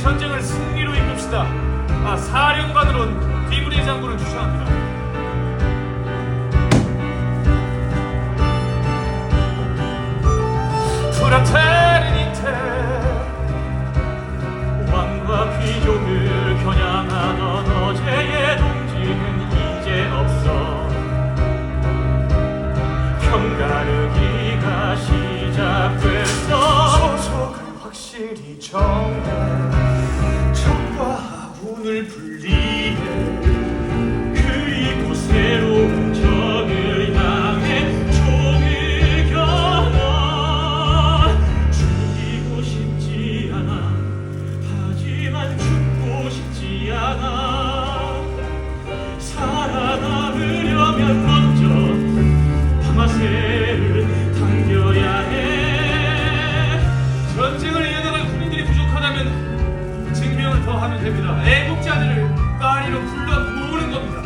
전쟁을 승리로 이끕시다. 아, 사령관으로 온 비브리 장군을 추천합니다. 프라테르니테 왕과 귀족을 겨냥하던 어제의 동지는 이제 없어 편가르기가 시작됐어 소속을 확실히 정해 정과 애국자들을 파리로 불러 모으는 겁니다.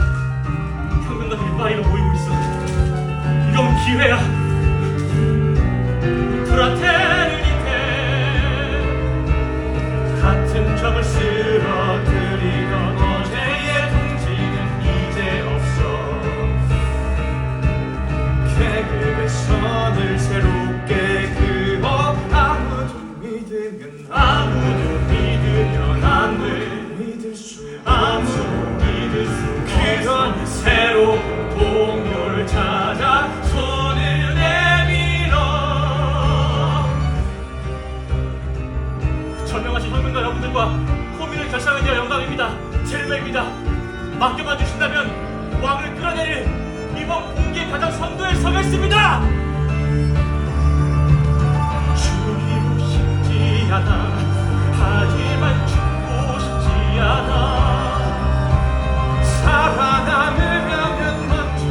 평균가들이 파리로 모이고 있어 이건 기회야. 프라테르니테 같은 점을 쓰러뜨리던 어제의 동지는 이제 없어. 계급의 선을 새롭게 그어 아무도 믿으면 아무도 전명하신 혁명가 여러분들과 호민을 결성하게 되어 영광입니다. 젤메입니다. 맡겨봐 주신다면 왕을 끌어내릴 이번 공기의 가장 선두에 서겠습니다. 죽이고 싶지 않아 하지만 죽고 싶지 않아. 살아남으려면 먼저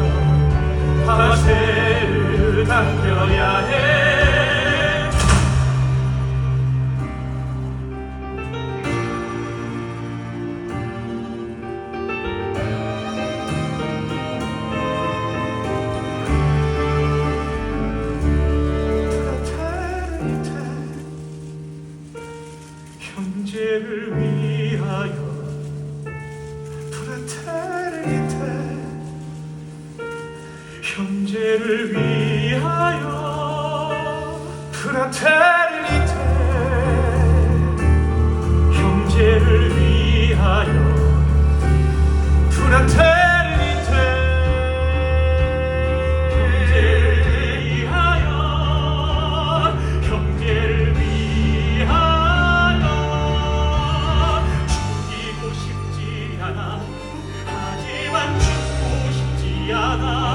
파세를 당겨야 해 형제를 위하여 프라테르니테 형제를 위하여 않아 하지만 죽고 싶지 않아